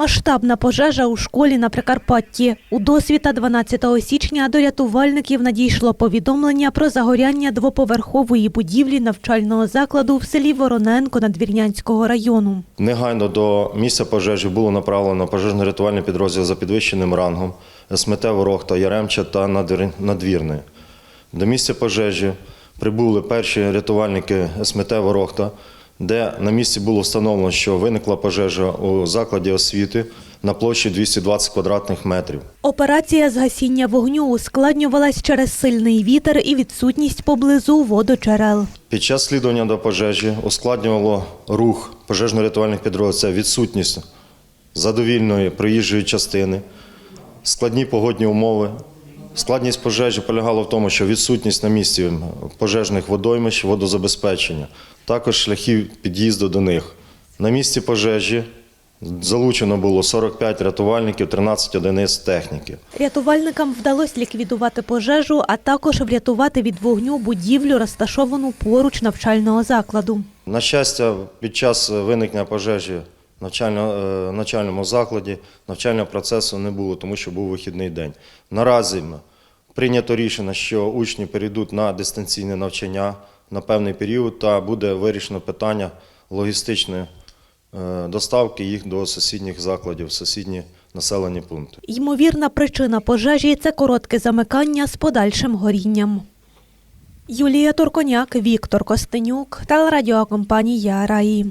Масштабна пожежа у школі на Прикарпатті. У досвіта 12 січня до рятувальників надійшло повідомлення про загоряння двоповерхової будівлі навчального закладу в селі Вороненко Надвірнянського району. Негайно до місця пожежі було направлено пожежно-рятувальний підрозділ за підвищеним рангом СМТ Ворохта, Яремча та Надвірне. До місця пожежі прибули перші рятувальники СМТ Ворохта, де на місці було встановлено, що виникла пожежа у закладі освіти на площі 220 квадратних метрів. Операція з гасіння вогню ускладнювалась через сильний вітер і відсутність поблизу вододжерел. Під час слідування до пожежі ускладнювало рух пожежно-рятувальних підрозділів це відсутність задовільної проїжджої частини, складні погодні умови. Складність пожежі полягала в тому, що відсутність на місці пожежних водоймищ, водозабезпечення, також шляхів під'їзду до них. На місці пожежі залучено було 45 рятувальників, 13 одиниць техніки. Рятувальникам вдалося ліквідувати пожежу, а також врятувати від вогню будівлю, розташовану поруч навчального закладу. На щастя, під час виникнення пожежі в е, навчальному закладі навчального процесу не було, тому що був вихідний день. Наразі прийнято рішення, що учні перейдуть на дистанційне навчання на певний період та буде вирішено питання логістичної е, доставки їх до сусідніх закладів, сусідні населені пункти. Ймовірна причина пожежі це коротке замикання з подальшим горінням. Юлія Турконяк, Віктор Костенюк, телерадіокомпанія Раї.